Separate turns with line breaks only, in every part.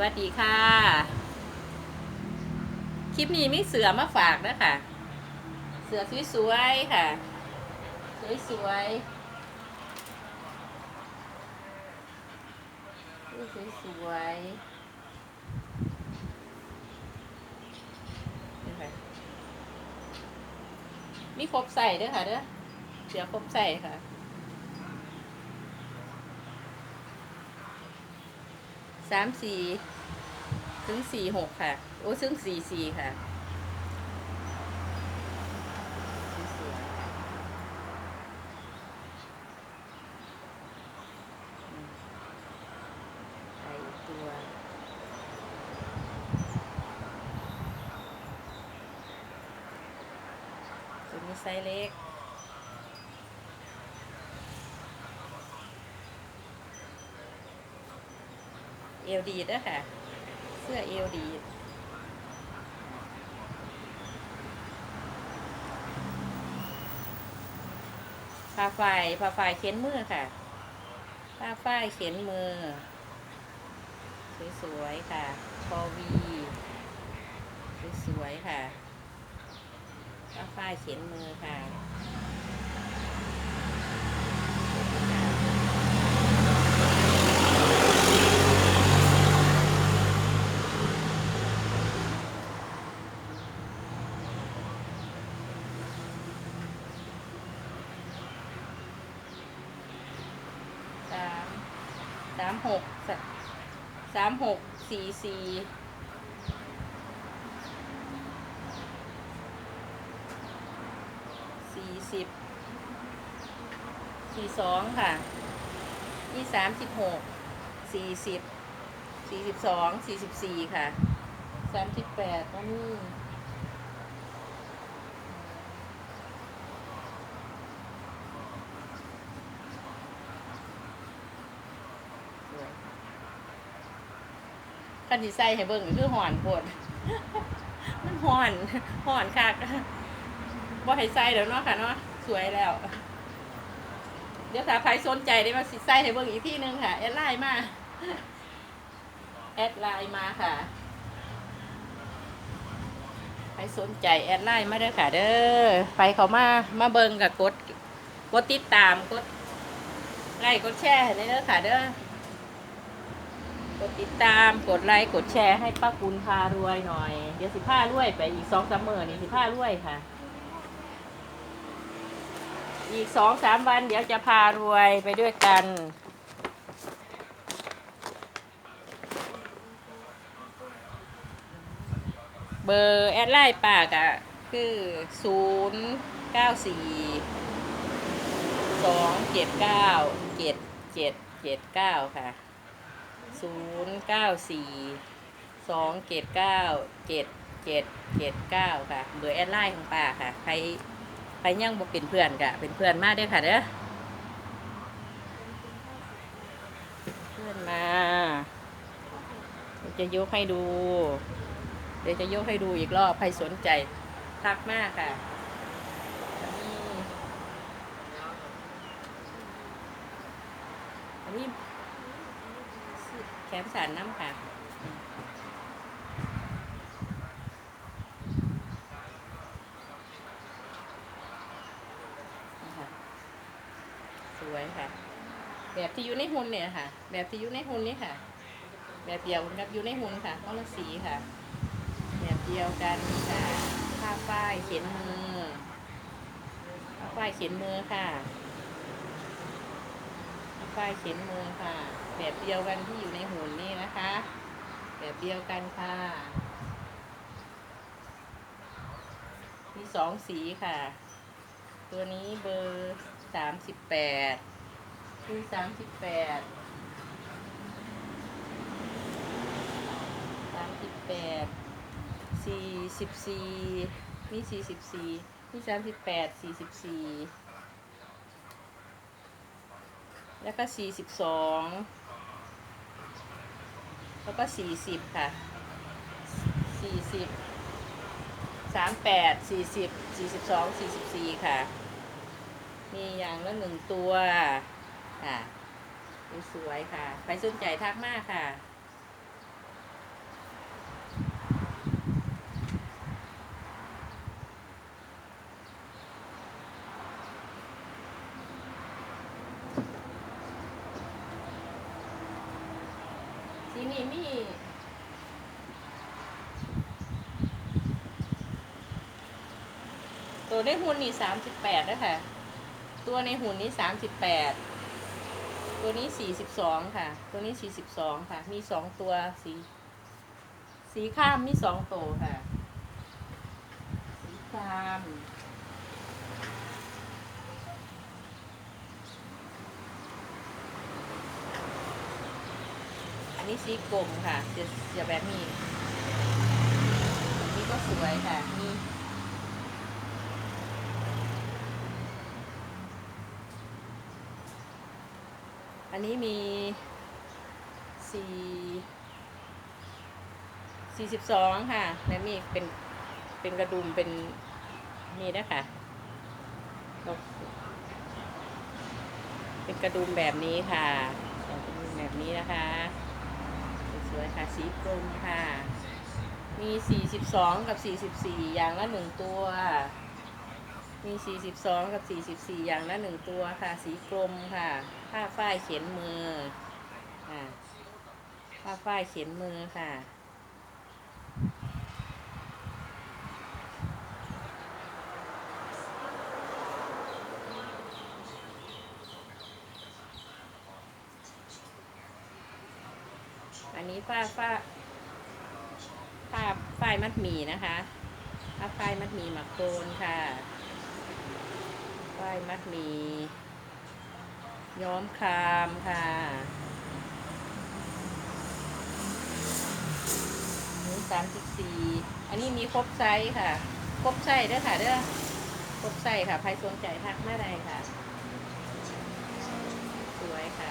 วัสดีค่ะ คลิปนี้มีเสือมาฝากนะคะเสือสวยๆค่ะ สวยๆสวยสวยๆนี่ค่ะมีครบใส่ด้วยค่ะเด้อเสือครบใส่ค่ะ สามสี่ถึงสี่หกค่ะ โอ้ซึ่งสี่สี่ค่ะตัวตัวนี้ไซส์เล็ก เอวดีดนะค่ะ เสื้อเอวดีผ้าฝ้ายผ้าฝ้ายเข็นมือค่ะผ้าฝ้ายเข็นมือ สวยๆค่ะคอวีสวยๆค่ะผ้าฝ้ายเข็นมือค่ะ สามสามหกสามหกสี่สี่สี่สิบสี่สองค่ะนี่สามสิบหกสี่สิบสี่สิบสองสี่สิบสี่ค่ะสามสิบแปดก็นี่วย คันที่ใส่ให้เบิ่งก็คือหอนโพดมันหอนหอนคักบ่ให้ใส่เดี๋ยวเนาะค่ะเนาะสวยแล้ว เดี๋ยวถ้าใครสนใจได้มาสิใส่ให้เบิ่งอีกที่นึงค่ะ แอดไลน์มา แอดไลน์มาค่ะใครสนใจแอดไลน์มาเด้อค่ะ เด้อไปเขามามาเบิ่งกับกด กดติดตามกดไลค์กดแชร์ให้เด้อค่ะเด้อ ดติดตามกดไลค์กดแชร์ให้ป้ากุลพารวยหน่อย เดี๋ยวสิพารวยไปอีกสองสามมื่นนี่สิพารวยค่ะ อีกสองสามวันเดี๋ยวจะพารวยไปด้วยกันเบอร์แอดไลน์ปากอะคือศูนย์เก้าสี่สองเจ็ดเก้าเจ็ดเจ็ดเจ็ดเก้าค่ะ ศูนย์เก้าสี่สองเจ็ดเก้าเจ็ดเจ็ดเจ็ดเก้าค่ะ เบอร์แอดไลน์ของป้าค่ะใครใครยังบ่เป็นเพื่อนกะเป็นเพื่อนมาเด้อค่ะเด้อเพื่อนมา จะยกให้ดู เดี๋ยวจะยกให้ดูอีกรอบใครสนใจทักมากค่ะอันนี้ อันนี้แขนสารน้ำค่ะนี่ค่ะสวยค่ะ แบบที่อยู่ในหุ่นเนี่ยค่ะ แบบที่อยู่ในหุ่นนี่ค่ะ แบบเดียวกับอยู่ในหุ่นค่ะคนละสีค่ะ แบบเดียวกันค่ะผ้าฝ้ายเขียนมือผ้าฝ้ายเขียนมือค่ะผ้าฝ้ายเขียนมือค่ะ แบบเดียวกันที่อยู่ในหุ่นนี่นะคะ แบบเดียวกันค่ะ มีสองสีค่ะ ตัวนี้เบอร์สามสิบแปดคือสามสิบแปดสามสิบแปดสี่สิบสี่นี่สี่สิบสี่นี่สามสิบแปดสี่สิบสี่แล้วก็สี่สิบสอง แล้วก็สี่สิบค่ะสี่สิบสามแปดสี่สิบสี่สิบสองสี่สิบสี่ค่ะ มีอย่างละหนึ่งตัว ค่ะสวยๆค่ะใครสนใจทักมากค่ะ ที่นี่มี ตัวในหุ่นนี่สามสิบแปดนะคะตัวในหุ่นนี้สามสิบแปด ตัวนี้สี่สิบสองค่ะ ตัวนี้สี่สิบสองค่ะ มีสองตัวสี สีข้ามมีสองตัวค่ะ สีข้ามอันนี้สีกลมค่ะจะจะแบบนี้อันนี้ก็สวยค่ะ มี อันนี้มีสี่สี่สิบสองค่ะ และมีเป็นเป็นกระดุมเป็นนี่นะคะเป็นกระดุมแบบนี้ค่ะเป็นกระดุมแบบนี้นะคะสวยค่ะสีกรมค่ะ มี 42 กับ 44 อย่างละหนึ่งตัว มี 42 กับ 44 อย่างละหนึ่งตัวค่ะ สีกรมค่ะ ผ้าฝ้ายเขียนมือค่ะผ้าฝ้ายเขียนมือค่ะ อันนี้ฝ้าฝ้าผ้าฝ้ายมัดหมี่นะคะผ้าฝ้ายมัดหมี่หมักโคนค่ะฝ้ายมัดหมี่ ย้อมครามค่ะนี่สามสิบสี่อันนี้มีครบไซส์ค่ะ ครบไซส์เด้อค่ะเด้อครบไซส์ค่ะใครสนใจทักมาได้ค่ะ สวยค่ะ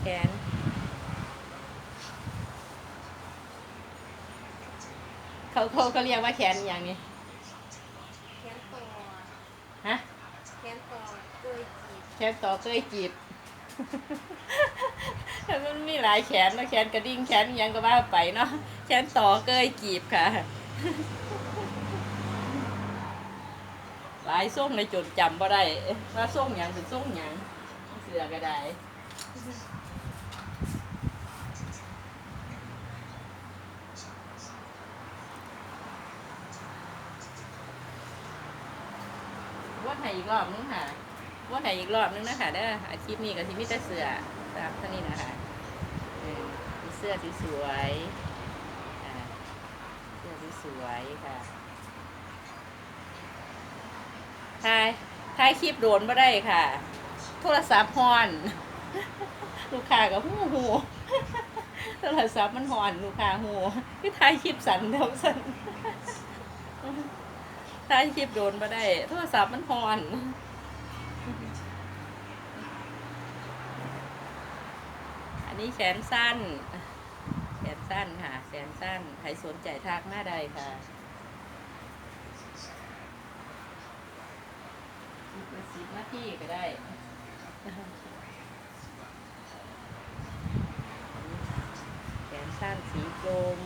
แขนเขาเขาเขาเรียกว่าแขนอย่างนี้
แขนต่อ
ฮะ
แขนต่อเกยจีบ
แขนต่อเคยจีบมันมีหลายแขนแล้วแขนกระดิ่งแขนยังก็ว่าไปเนาะแขนต่อเกยจีบค่ะ หลายส่งในจดจำบ่ได้ว่าส่งหยังเป็นส่งหยังเสือก็ได้ว่าไห้อีกรอบนึงค่ะ ว่าไห้อีกรอบนึงนะคะเด้ออาชีพนี้กับที่มิตรเสือตามเท่านี้นะคะเออมีเสื้อที่สวยเสื้อที่สวยค่ะถ่ายถ่ายคลิปโดนมาได้ค่ะ โทรศัพท์ฮอน ลูกค้ากับหูหูโทรศัพท์มันฮอนลูกค้าหูที่ถ่ายคลิปสันเท่าสันถ่ายคลิปโดนมาได้ โทรศัพท์มันฮอน นี้แขนสั้น แขนสั้นค่ะ แขนสั้น ใครสนใจทักมาได้ค่ะสิบนาทีก็ได้แขนสั้นสีกลม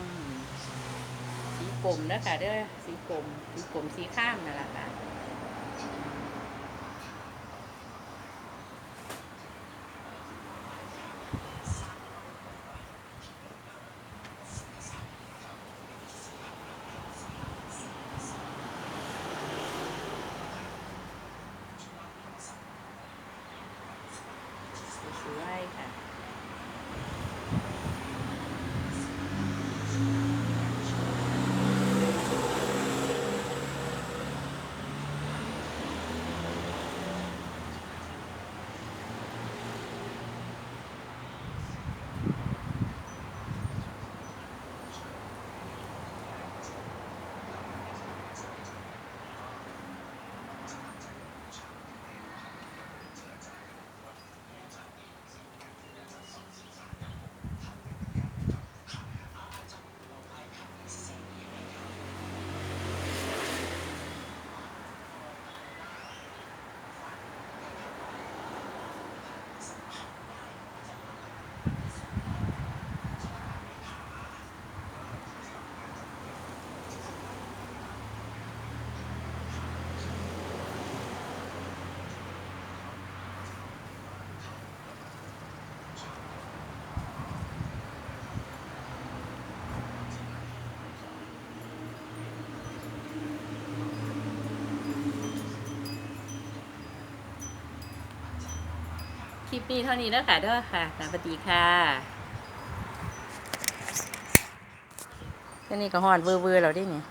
สีกลมนะคะเด้อ สีกลม สีกลมสีข้ามนั่นแหละค่ะ สวยค่ะ คลิปนี้เท่านี้แล้วค่ะเด้อค่ะสวัสดีค่ะแค่นี้ก็หอนเวอร์ๆแล้วดิเนี่ย